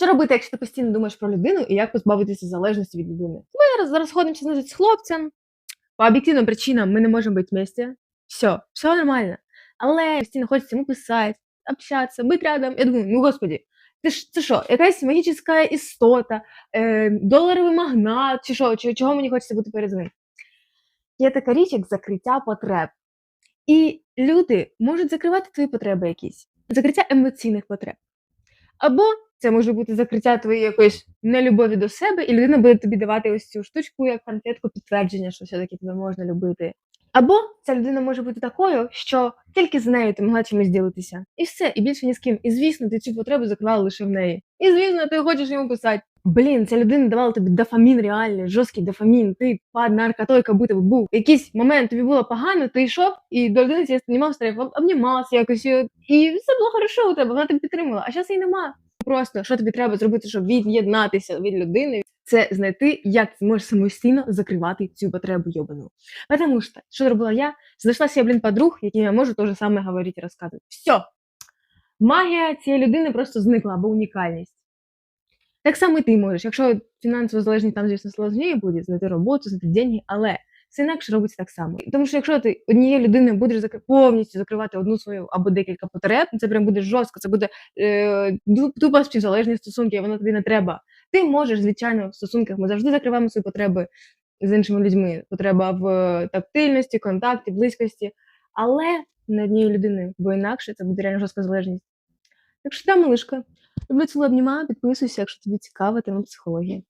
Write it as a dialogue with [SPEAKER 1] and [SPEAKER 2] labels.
[SPEAKER 1] Що робити, якщо ти постійно думаєш про людину і як позбавитися залежності від людини? Ми розходимося значить, з хлопцем. По об'єктивним причинам ми не можемо бути вместе. Все, все нормально. Але постійно хочеться йому писати, общатися, бути рядом. Я думаю, ну господи, ти ж це що, якась магічна істота, е, доларовий магнат, чи що, чи, чого мені хочеться бути перед ним? Є така річ, як закриття потреб. І люди можуть закривати твої потреби якісь, закриття емоційних потреб. Або це може бути закриття твоєї якоїсь нелюбові до себе, і людина буде тобі давати ось цю штучку, як конфетку підтвердження, що все-таки тебе можна любити. Або ця людина може бути такою, що тільки з нею ти могла чимось ділитися. І все, і більше ні з ким. І звісно, ти цю потребу закривала лише в неї. І звісно, ти хочеш йому писати. Блін, ця людина давала тобі дофамін реальний, жорсткий дофамін. Ти пад наркотой, як будто був. Якийсь момент тобі було погано, ти йшов і до людини знімав стрейф, обнімався якось, і все було хорошо у тебе, вона тебе підтримала. А зараз її нема. Просто що тобі треба зробити, щоб від'єднатися від людини, це знайти, як ти можеш самостійно закривати цю потребу йобану. Потому що, що зробила я? Знайшла себе, блін, подруг, яким я можу те же саме говорити і розказувати. Все. Магія цієї людини просто зникла або унікальність. Так само і ти можеш. Якщо фінансово залежність там, звісно, сложніше буде, знайти роботу, знайти деньги, але це інакше робиться так само. Тому що якщо ти однією людиною будеш закри- повністю закривати одну свою або декілька потреб, це прям буде жорстко, це буде е, тупо співзалежні стосунки, воно тобі не треба. Ти можеш, звичайно, в стосунках ми завжди закриваємо свої потреби з іншими людьми. Потреба в тактильності, контакті, близькості, але не однією людиною, бо інакше це буде реально жорстка залежність. Так що та малишка. Люблю цілу обнімаю, підписуйся, якщо тобі цікава тема психології.